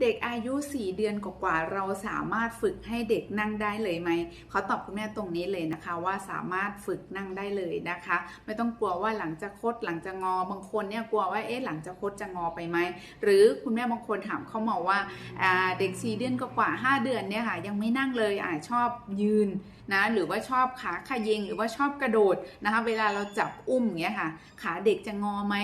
เด็กอายุ 4 เดือนกว่าๆเราสามารถฝึกให้เด็กนั่งได้เลยไหมขอตอบคุณแม่ตรงนี้เลยนะคะ ว่าสามารถฝึกนั่งได้เลยนะคะ ไม่ต้องกลัวว่าหลังจะคดหลังจะงอบางคนเนี่ยกลัวว่าเอ๊ะหลังจะคดจะงอไปไหมหรือคุณแม่บางคนถามเข้ามาว่าเด็ก 4 เดือนกว่า5เดือนเนี่ยค่ะยังไม่นั่งเลยอ่าชอบยืนนะหรือว่าชอบขาขยิงหรือว่าชอบกระโดดนะคะ เวลาเราจับอุ้มอย่างเงี้ยค่ะ ขาเด็กจะงอไหม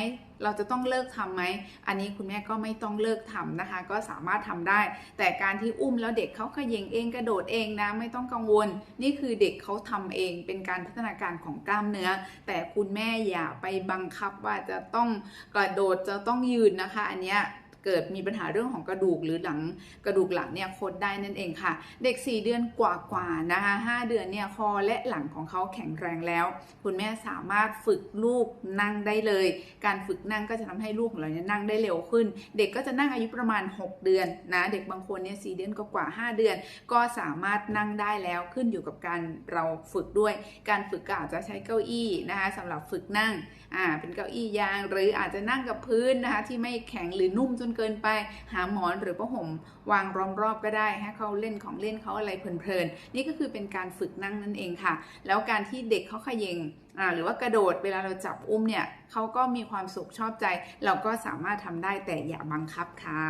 เราจะต้องเลิกทำไหม อันนี้คุณแม่ก็ไม่ต้องเลิกทำนะคะ ก็สามารถทำได้ แต่การที่อุ้มแล้วเด็กเขาขยิงเองกระโดดเองนะ ไม่ต้องกังวล นี่คือเด็กเขาทำเอง เป็นการพัฒนาการของกล้ามเนื้อ แต่คุณแม่อย่าไปบังคับว่าจะต้องกระโดดจะต้องยืนนะคะ อันเนี้ย เกิดมีปัญหาเรื่องของกระดูกหรือหลังกระดูกหลังเนี่ยคดได้นั่นเองค่ะ เด็ก 4 เดือนกว่าๆนะคะ5เดือนเนี่ยคอและหลังของเขาแข็งแรงแล้ว คุณแม่สามารถฝึกลูกนั่งได้เลย การฝึกนั่งก็จะทำให้ลูกของเราเนี่ยนั่งได้เร็วขึ้น เด็กก็จะนั่งอายุประมาณ 6 เดือนนะเด็กบางคนเนี่ยสเดือนก็กว่า 5 เดือน ก็สามารถนั่งได้แล้วขึ้นอยู่กับการเราฝึกด้วย การฝึกก็อาจจะใช้เก้าอี้นะคะสำหรับฝึกนั่งอ่าเป็นเก้าอี้ยาง หรืออาจจะนั่งกับพื้นนะคะที่ไม่แข็งหรือนุ่มจนเกินไป หาหมอนหรือผ้าห่มวางรอมรอบก็ได้ให้เขาเล่นของเล่นเขาอะไรเพลินๆ นี่ก็คือเป็นการฝึกนั่งนั่นเองค่ะ แล้วการที่เด็กเขาขย e งอ่าหรือว่ากระโดดเวลาเราจับอุ้มเนี่ยเขาก็มีความสุขชอบใจ เราก็สามารถทำได้แต่อย่าบังคับค่ะ